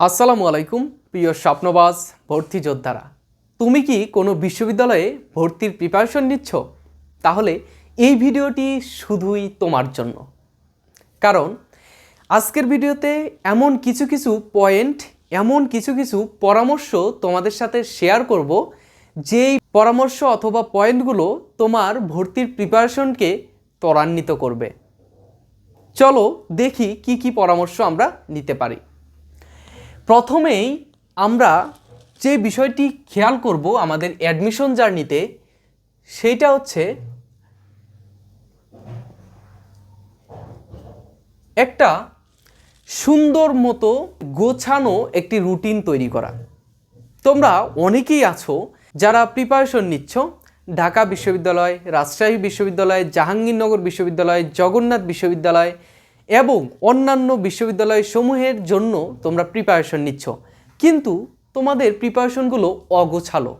আসসালামু আলাইকুম, প্রিয় স্বপ্নবাজ ভর্তি যোদ্ধারা। তুমি কি কোনো বিশ্ববিদ্যালয়ে ভর্তির প্রিপারেশন নিচ্ছ? তাহলে এই ভিডিওটি শুধুই তোমার জন্য। কারণ, আজকের ভিডিওতে এমন কিছু কিছু পয়েন্ট এমন কিছু কিছু পরামর্শ তোমাদের সাথে শেয়ার করব, যেই পরামর্শ অথবা পয়েন্টগুলো তোমার ভর্তির প্রিপারেশনকে ত্বরান্বিত করবে। চলো দেখি কি কি পরামর্শ আমরা নিতে পারি। প্রথমেই আমরা যে বিষয়টি খেয়াল করব আমাদের অ্যাডমিশন জার্নিতে, সেইটা হচ্ছে একটা সুন্দর মতো গোছানো একটি রুটিন তৈরি করা। তোমরা অনেকেই আছো যারা প্রিপারেশন নিচ্ছ। ঢাকা বিশ্ববিদ্যালয়, রাজশাহী বিশ্ববিদ্যালয়, জাহাঙ্গীরনগর বিশ্ববিদ্যালয়, জগন্নাথ বিশ্ববিদ্যালয় এবং অন্যান্য বিশ্ববিদ্যালয় সমূহের জন্য তোমরা প্রিপারেশন নিচ্ছ। কিন্তু তোমাদের প্রিপারেশনগুলো অগোছালো।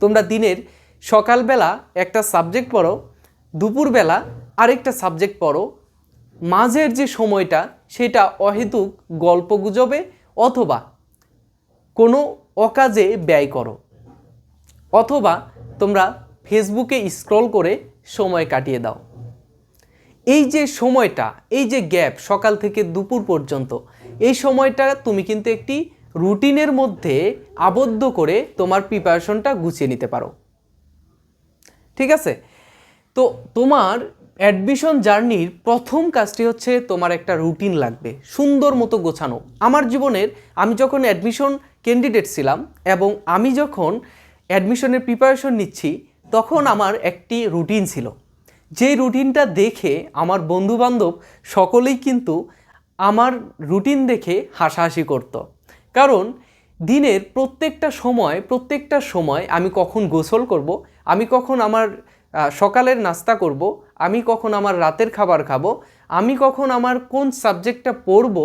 তোমরা দিনের সকালবেলা একটা সাবজেক্ট পড়ো, দুপুরবেলা আরেকটা সাবজেক্ট পড়ো। মাঝের যে সময়টা, সেটা অহেতুক গল্প গুজবে অথবা কোনো অকাজে ব্যয় করো। অথবা তোমরা ফেসবুকে স্ক্রল করে সময় কাটিয়ে দাও। এই যে সময়টা, এই যে গ্যাপ সকাল থেকে দুপুর পর্যন্ত, এই সময়টা তুমি কিন্তু একটি রুটিনের মধ্যে আবদ্ধ করে তোমার প্রিপারেশনটা গুছিয়ে নিতে পারো। ঠিক আছে? তো তোমার অ্যাডমিশন জার্নির প্রথম কাজটি হচ্ছে তোমার একটা রুটিন লাগবে, সুন্দর মতো গোছানো। আমার জীবনের আমি যখন অ্যাডমিশন ক্যান্ডিডেট ছিলাম এবং আমি যখন অ্যাডমিশনের প্রিপারেশন নিচ্ছি, তখন আমার একটি রুটিন ছিল। যেই রুটিনটা দেখে আমার বন্ধুবান্ধব সকলেই কিন্তু আমার রুটিন দেখে হাসাহাসি করতো। কারণ দিনের প্রত্যেকটা সময় প্রত্যেকটা সময় আমি কখন গোসল করব, আমি কখন আমার সকালের নাস্তা করব, আমি কখন আমার রাতের খাবার খাব, আমি কখন আমার কোন সাবজেক্টটা পড়ব,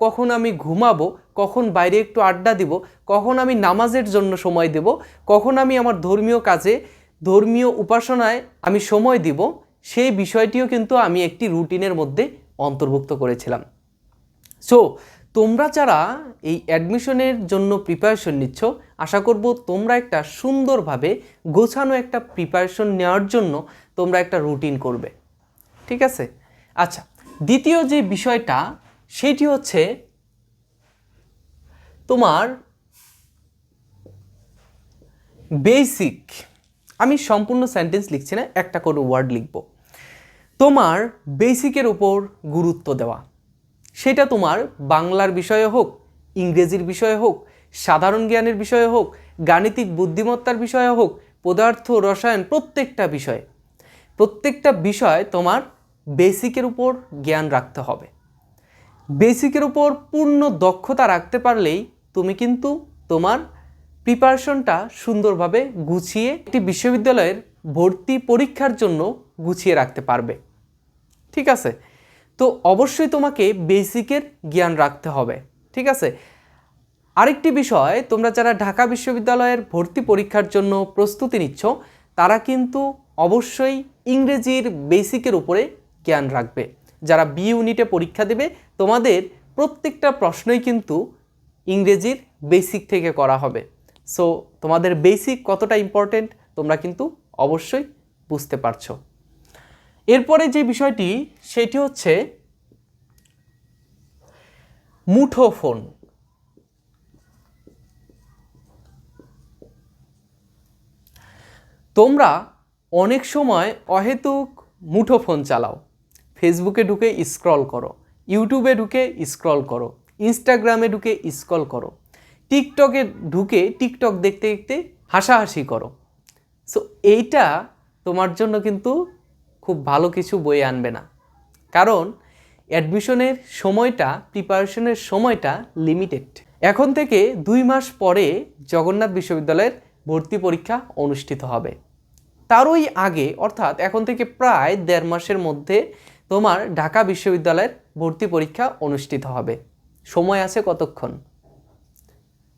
কখন আমি ঘুমাবো, কখন বাইরে একটু আড্ডা দিব, কখন আমি নামাজের জন্য সময় দেব, কখন আমি আমার ধর্মীয় কাজে, ধর্মীয় উপাসনায় আমি সময় দিব সেই বিষয়টিও কিন্তু আমি একটি রুটিনের মধ্যে অন্তর্ভুক্ত করেছিলাম। সো তোমরা যারা এই অ্যাডমিশনের জন্য প্রিপারেশন নিচ্ছ, আশা করব তোমরা একটা সুন্দরভাবে গোছানো একটা প্রিপারেশন নেওয়ার জন্য তোমরা একটা রুটিন করবে। ঠিক আছে? আচ্ছা দ্বিতীয় যে বিষয়টা, সেটি হচ্ছে তোমার বেসিক আমি সম্পূর্ণ সেন্টেন্স লিখছি না, একটা করে ওয়ার্ড লিখব। তোমার বেসিকের উপর গুরুত্ব দেওয়া। সেটা তোমার বাংলার বিষয়ে হোক, ইংরেজির বিষয়ে হোক, সাধারণ জ্ঞানের বিষয়ে হোক, গাণিতিক বুদ্ধিমত্তার বিষয়ে হোক, পদার্থ, রসায়ন, প্রত্যেকটা বিষয়ে। প্রত্যেকটা বিষয় তোমার বেসিকের উপর জ্ঞান রাখতে হবে। বেসিকের উপর পূর্ণ দক্ষতা রাখতে পারলেই তুমি কিন্তু তোমার প্রিপারেশনটা সুন্দরভাবে গুছিয়ে একটি বিশ্ববিদ্যালয়ের ভর্তি পরীক্ষার জন্য গুছিয়ে রাখতে পারবে। ঠিক আছে? তো অবশ্যই তোমাকে বেসিকের জ্ঞান রাখতে হবে, ঠিক আছে? আরেকটি বিষয়, তোমরা যারা ঢাকা বিশ্ববিদ্যালয়ের ভর্তি পরীক্ষার জন্য প্রস্তুতি নিচ্ছ, তারা কিন্তু অবশ্যই ইংরেজির বেসিকের উপরে জ্ঞান রাখবে। যারা বি ইউনিটে পরীক্ষা দেবে, তোমাদের প্রত্যেকটা প্রশ্নই কিন্তু ইংরেজির বেসিক থেকে করা হবে। সো তোমাদের বেসিক কতটা ইম্পর্টেন্ট তোমরা কিন্তু অবশ্যই বুঝতে পারছ। এরপরে যে বিষয়টি, সেটি হচ্ছে মুঠোফোন। তোমরা অনেক সময় অহেতুক মুঠোফোন চালাও। ফেসবুকে ঢুকে স্ক্রল করো, ইউটিউবে ঢুকে স্ক্রল করো, ইনস্টাগ্রামে ঢুকে স্ক্রল করো, টিকটকে ঢুকে টিকটক দেখতে দেখতে হাসাহাসি করো। সো, এইটা তোমার জন্য কিন্তু খুব ভালো কিছু বয়ে আনবে না। কারণ অ্যাডমিশনের সময়টা, প্রিপারেশনের সময়টা লিমিটেড। এখন থেকে দুই মাস পরে জগন্নাথ বিশ্ববিদ্যালয়ের ভর্তি পরীক্ষা অনুষ্ঠিত হবে। তারই আগে, অর্থাৎ এখন থেকে প্রায় দেড় মাসের মধ্যে তোমার ঢাকা বিশ্ববিদ্যালয়ের ভর্তি পরীক্ষা অনুষ্ঠিত হবে। সময় আছে কতক্ষণ?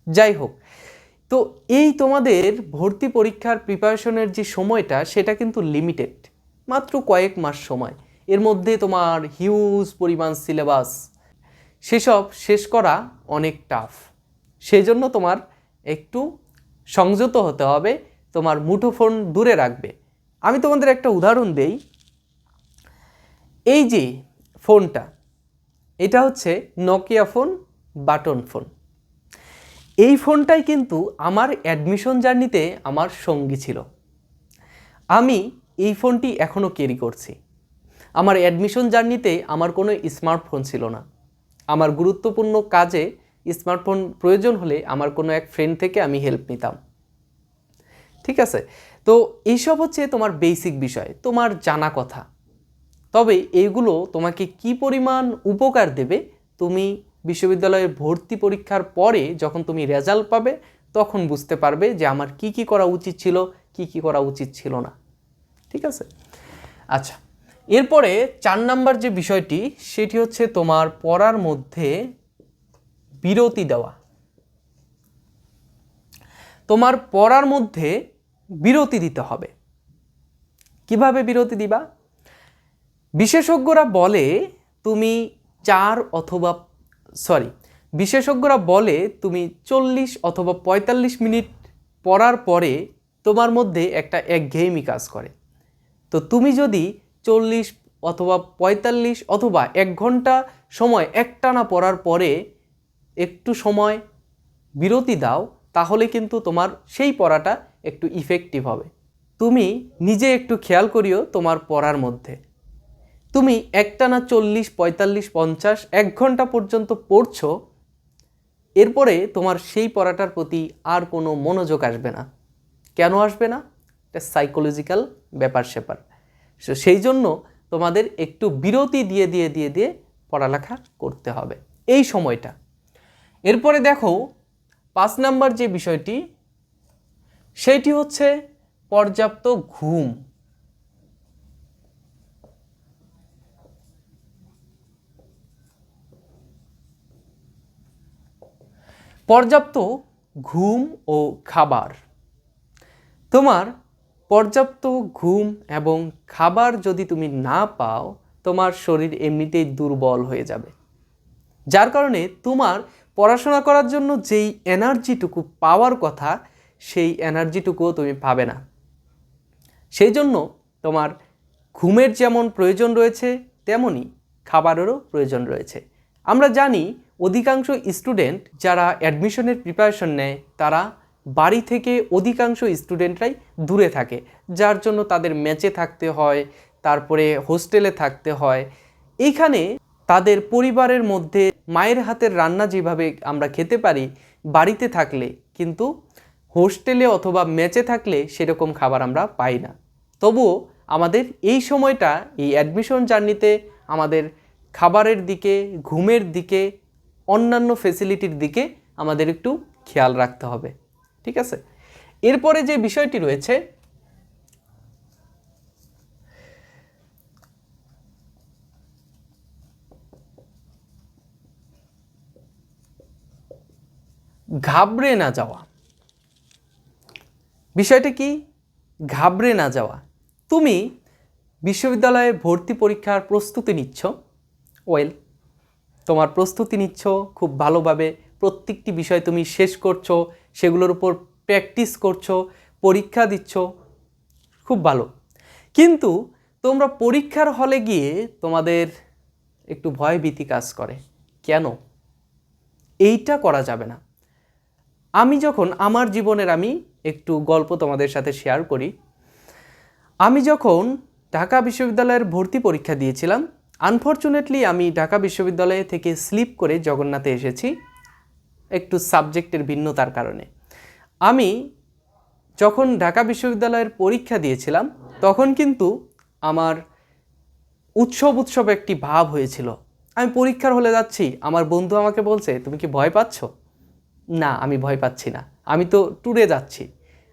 যাই হোক, তো এই তোমাদের ভর্তি পরীক্ষার প্রিপারেশনের যে সময়টা, সেটা কিন্তু লিমিটেড। মাত্র কয়েক মাস সময়। এর মধ্যে তোমার হিউজ পরিমাণ সিলেবাস সেসব শেষ করা অনেক টাফ সেই জন্য তোমার একটু সংযত হতে হবে, তোমার মুঠোফোন দূরে রাখবে। আমি তোমাদের একটা উদাহরণ দেই। এই যে ফোনটা, এটা হচ্ছে নকিয়া ফোন বাটন ফোন এই ফোনটাই কিন্তু আমার অ্যাডমিশন জার্নিতে আমার সঙ্গী ছিল। আমি এই ফোনটি এখনও ক্যারি করছি। আমার অ্যাডমিশন জার্নিতে আমার কোনো স্মার্টফোন ছিল না। আমার গুরুত্বপূর্ণ কাজে স্মার্টফোন প্রয়োজন হলে আমার কোনো এক ফ্রেন্ড থেকে আমি হেল্প নিতাম। ঠিক আছে? তো এইসব হচ্ছে তোমার বেসিক বিষয়, তোমার জানা কথা। তবে এইগুলো তোমাকে কি পরিমাণ উপকার দেবে? তুমি বিশ্ববিদ্যালয়ের ভর্তি পরীক্ষার পরে যখন তুমি রেজাল্ট পাবে, তখন বুঝতে পারবে যে আমার কি কি করা উচিত ছিল, কি কি করা উচিত ছিল না। ঠিক আছে? আচ্ছা এরপরে চার নাম্বার যে বিষয়টি, সেটি হচ্ছে তোমার পড়ার মধ্যে বিরতি দেওয়া। তোমার পড়ার মধ্যে বিরতি দিতে হবে। কীভাবে বিরতি দিবা? বিশেষজ্ঞরা বলে তুমি চার অথবা, সরি, বিশেষজ্ঞরা বলে তুমি চল্লিশ অথবা পঁয়তাল্লিশ মিনিট পড়ার পরে তোমার মধ্যে একটা একঘেয়েমি কাজ করে। তো তুমি যদি চল্লিশ অথবা পঁয়তাল্লিশ অথবা এক ঘণ্টা সময় একটানা পড়ার পরে একটু সময় বিরতি দাও, তাহলে কিন্তু তোমার সেই পড়াটা একটু ইফেক্টিভ হবে। তুমি নিজে একটু খেয়াল করিও তোমার পড়ার মধ্যে। তুমি একটানা চল্লিশ, পঁয়তাল্লিশ, পঞ্চাশ, এক ঘণ্টা পর্যন্ত পড়ছো, এরপরে তোমার সেই পড়াটার প্রতি আর কোনো মনোযোগ আসবে না। কেন আসবে না? এটা সাইকোলজিক্যাল ব্যাপার স্যাপার। সো সেই জন্য তোমাদের একটু বিরতি দিয়ে দিয়ে দিয়ে দিয়ে পড়ালেখা করতে হবে। এই সময়টা। এরপরে দেখো, পাঁচ নাম্বার যে বিষয়টি সেইটি হচ্ছে পর্যাপ্ত ঘুম। পর্যাপ্ত ঘুম ও খাবার। তোমার পর্যাপ্ত ঘুম এবং খাবার যদি তুমি না পাও, তোমার শরীর এমনিতেই দুর্বল হয়ে যাবে। যার কারণে তোমার পড়াশোনা করার জন্য যেই এনার্জিটুকু পাওয়ার কথা, সেই এনার্জিটুকুও তুমি পাবে না। সেই জন্য তোমার ঘুমের যেমন প্রয়োজন রয়েছে তেমনই খাবারেরও প্রয়োজন রয়েছে। আমরা জানি অধিকাংশ স্টুডেন্ট যারা অ্যাডমিশনের প্রিপারেশন নেয়, তারা বাড়ি থেকে অধিকাংশ স্টুডেন্টরাই দূরে থাকে, যার জন্য তাদের ম্যাচে থাকতে হয়, তারপরে হোস্টেলে থাকতে হয়। এইখানে তাদের পরিবারের মধ্যে মায়ের হাতের রান্না যেভাবে আমরা খেতে পারি, বাড়িতে থাকলে, কিন্তু হোস্টেলে অথবা ম্যাচে থাকলে সেরকম খাবার আমরা পাই না। তবুও আমাদের এই সময়টা, এই অ্যাডমিশন জার্নিতে আমাদের খাবারের দিকে, ঘুমের দিকে, অন্যান্য ফেসিলিটির দিকে আমাদের একটু খেয়াল রাখতে হবে। ঠিক আছে? এরপরে যে বিষয়টি রয়েছে, ঘাবড়ে না যাওয়া। বিষয়টা কি? ঘাবড়ে না যাওয়া। তুমি বিশ্ববিদ্যালয়ে ভর্তি পরীক্ষার প্রস্তুতি নিচ্ছ। ওয়েল, তোমার প্রস্তুতি নিচ্ছ, খুব ভালোভাবে প্রত্যেকটি বিষয় তুমি শেষ করছ, সেগুলোর উপর প্র্যাকটিস করছ, পরীক্ষা দিচ্ছ, খুব ভালো। কিন্তু তোমরা পরীক্ষার হলে গিয়ে তোমাদের একটু ভয়ভীতি কাজ করে। কেন? এইটা করা যাবে না। আমি যখন, আমার জীবনের আমি একটু গল্প তোমাদের সাথে শেয়ার করি। আমি যখন ঢাকা বিশ্ববিদ্যালয়ের ভর্তি পরীক্ষা দিয়েছিলাম আনফর্চুনেটলি আমি ঢাকা বিশ্ববিদ্যালয় থেকে স্লিপ করে জগন্নাথে এসেছি। একটু সাবজেক্টের ভিন্নতার কারণে। আমি যখন ঢাকা বিশ্ববিদ্যালয়ের পরীক্ষা দিয়েছিলাম, তখন কিন্তু আমার উৎসব উৎসব একটি ভাব হয়েছিল। আমি পরীক্ষার হলে যাচ্ছি, আমার বন্ধু আমাকে বলছে, তুমি কি ভয় পাচ্ছ? না, আমি ভয় পাচ্ছি না। আমি তো ট্যুরে যাচ্ছি।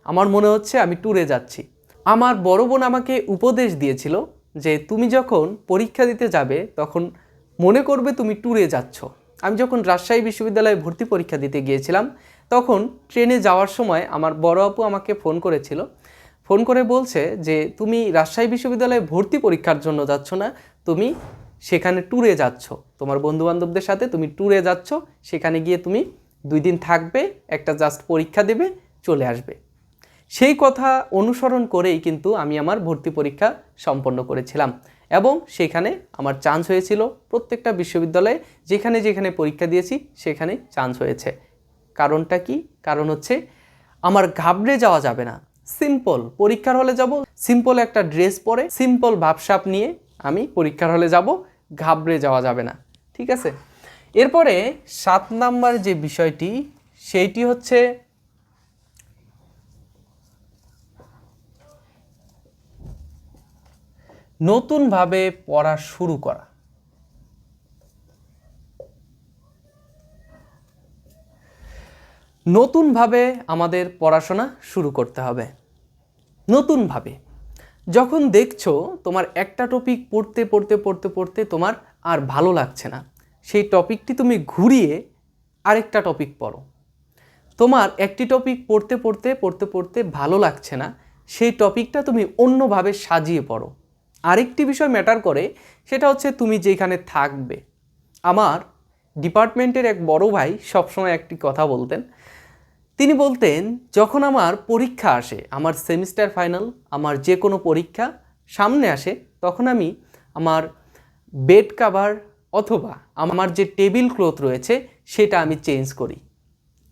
আমার মনে হচ্ছে আমি ট্যুরে যাচ্ছি। আমার বড় বোন আমাকে উপদেশ দিয়েছিল যে, তুমি যখন পরীক্ষা দিতে যাবে, তখন মনে করবে তুমি ট্যুরে যাচ্ছ। আমি যখন রাজশাহী বিশ্ববিদ্যালয়ে ভর্তি পরীক্ষা দিতে গিয়েছিলাম, তখন ট্রেনে যাওয়ার সময় আমার বড় আপু আমাকে ফোন করেছিল। ফোন করে বলছে যে, তুমি রাজশাহী বিশ্ববিদ্যালয়ে ভর্তি পরীক্ষার জন্য যাচ্ছ না, তুমি সেখানে ট্যুরে যাচ্ছ। তোমার বন্ধুবান্ধবদের সাথে তুমি ট্যুরে যাচ্ছ, সেখানে গিয়ে তুমি দুই দিন থাকবে, একটা জাস্ট পরীক্ষা দেবে, চলে আসবে। সেই কথা অনুসরণ করেই কিন্তু আমি আমার ভর্তি পরীক্ষা সম্পন্ন করেছিলাম। এবং সেখানে আমার চান্স হয়েছিল প্রত্যেকটা বিশ্ববিদ্যালয়ে, যেখানে যেখানে পরীক্ষা দিয়েছি, সেখানে চান্স হয়েছে। কারণটা কি? কারণ হচ্ছে আমার ঘাবড়ে যাওয়া যাবে না। সিম্পল পরীক্ষার হলে যাব সিম্পল একটা ড্রেস পরে সিম্পল ভাবসাপ নিয়ে আমি পরীক্ষার হলে যাব, ঘাবড়ে যাওয়া যাবে না। ঠিক আছে? এরপরে সাত নাম্বার যে বিষয়টি, সেইটি হচ্ছে নতুনভাবে পড়া শুরু করা। নতুনভাবে আমাদের পড়াশোনা শুরু করতে হবে। নতুনভাবে। যখন দেখছ তোমার একটা টপিক পড়তে পড়তে পড়তে পড়তে তোমার আর ভালো লাগছে না, সেই টপিকটি তুমি ঘুরিয়ে আরেকটা টপিক পড়ো। তোমার একটি টপিক পড়তে পড়তে পড়তে পড়তে ভালো লাগছে না, সেই টপিকটা তুমি অন্যভাবে সাজিয়ে পড়ো। আরেকটি বিষয় ম্যাটার করে, সেটা হচ্ছে তুমি যেখানে থাকবে। আমার ডিপার্টমেন্টের এক বড় ভাই সবসময় একটি কথা বলতেন। তিনি বলতেন, যখন আমার পরীক্ষা আসে, আমার সেমিস্টার ফাইনাল আমার যে কোনো পরীক্ষা সামনে আসে, তখন আমি আমার বেড কাভার অথবা আমার যে টেবিল ক্লথ রয়েছে, সেটা আমি চেঞ্জ করি।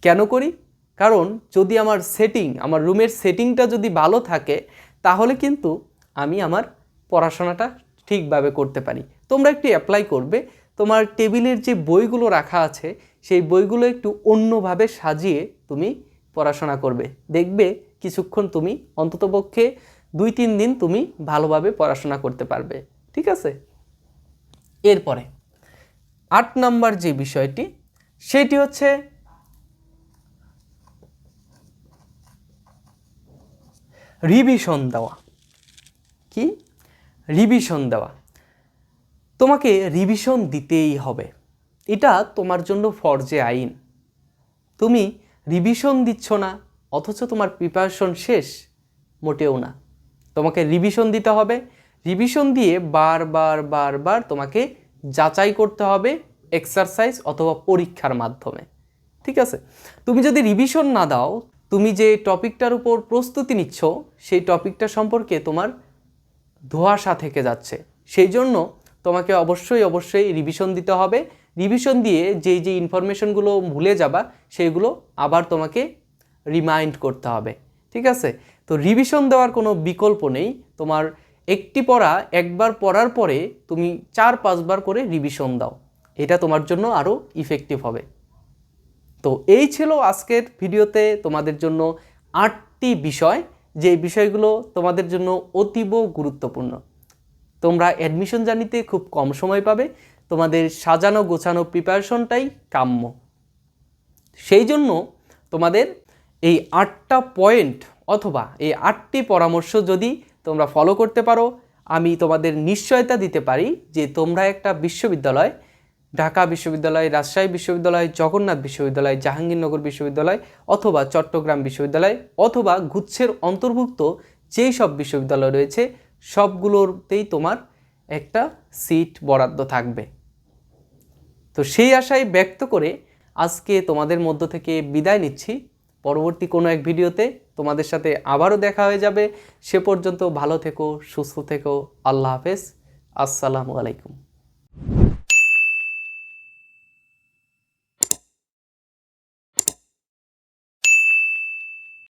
কেন করি? কারণ যদি আমার সেটিং আমার রুমের সেটিংটা যদি ভালো থাকে, তাহলে কিন্তু আমি আমার পড়াশোনাটা ঠিকভাবে করতে পারি। তোমরা একটু অ্যাপ্লাই করবে। তোমার টেবিলের যে বইগুলো রাখা আছে, সেই বইগুলো একটু অন্যভাবে সাজিয়ে তুমি পড়াশোনা করবে। দেখবে কিছুক্ষণ তুমি অন্ততপক্ষে দুই তিন দিন তুমি ভালোভাবে পড়াশোনা করতে পারবে। ঠিক আছে? এরপরে, আট নাম্বার যে বিষয়টি, সেটি হচ্ছে রিভিশন দেওয়া। কি? রিভিশন দেওয়া। তোমাকে রিভিশন দিতেই হবে। এটা তোমার জন্য ফরজে আইন। তুমি রিভিশন দিচ্ছ না, অথচ তোমার প্রিপারেশন শেষ, মোটেও না। তোমাকে রিভিশন দিতে হবে। রিভিশন দিয়ে বারবার বারবার তোমাকে যাচাই করতে হবে এক্সারসাইজ অথবা পরীক্ষার মাধ্যমে। ঠিক আছে? তুমি যদি রিভিশন না দাও, তুমি যে টপিকটার উপর প্রস্তুতি নিচ্ছ, সেই টপিকটা সম্পর্কে তোমার ধোঁয়াশা থেকে যাচ্ছে। সেই জন্য তোমাকে অবশ্যই অবশ্যই রিভিশন দিতে হবে। রিভিশন দিয়ে যেই যে ইনফরমেশনগুলো ভুলে যাবা, সেইগুলো আবার তোমাকে রিমাইন্ড করতে হবে। ঠিক আছে? তো রিভিশন দেওয়ার কোনো বিকল্প নেই। তোমার একটি পড়া একবার পড়ার পরে তুমি চার, পাঁচবার করে রিভিশন দাও। এটা তোমার জন্য আরও ইফেক্টিভ হবে। তো এই ছিল আজকের ভিডিওতে তোমাদের জন্য আটটি বিষয়। যে বিষয়গুলো তোমাদের জন্য অতীব গুরুত্বপূর্ণ। তোমরা অ্যাডমিশন জানিতে খুব কম সময় পাবে, তোমাদের সাজানো গোছানো প্রিপারেশনটাই কাম্য। সেই জন্য তোমাদের এই আটটা পয়েন্ট অথবা এই আটটি পরামর্শ যদি তোমরা ফলো করতে পারো, আমি তোমাদের নিশ্চয়তা দিতে পারি যে তোমরা একটা বিশ্ববিদ্যালয় ঢাকা বিশ্ববিদ্যালয়, রাজশাহী বিশ্ববিদ্যালয়, জগন্নাথ বিশ্ববিদ্যালয়, জাহাঙ্গীরনগর বিশ্ববিদ্যালয় অথবা চট্টগ্রাম বিশ্ববিদ্যালয় অথবা গুচ্ছের অন্তর্ভুক্ত যেই সব বিশ্ববিদ্যালয় রয়েছে, সবগুলোতেই তোমার একটা সিট বরাদ্দ থাকবে। তো সেই আশায় ব্যক্ত করে আজকে তোমাদের মধ্য থেকে বিদায় নিচ্ছি। পরবর্তী কোনো এক ভিডিওতে তোমাদের সাথে আবারও দেখা হয়ে যাবে। সে পর্যন্ত ভালো থেকো, সুস্থ থেকো। আল্লাহ হাফেজ। আসসালামু আলাইকুম।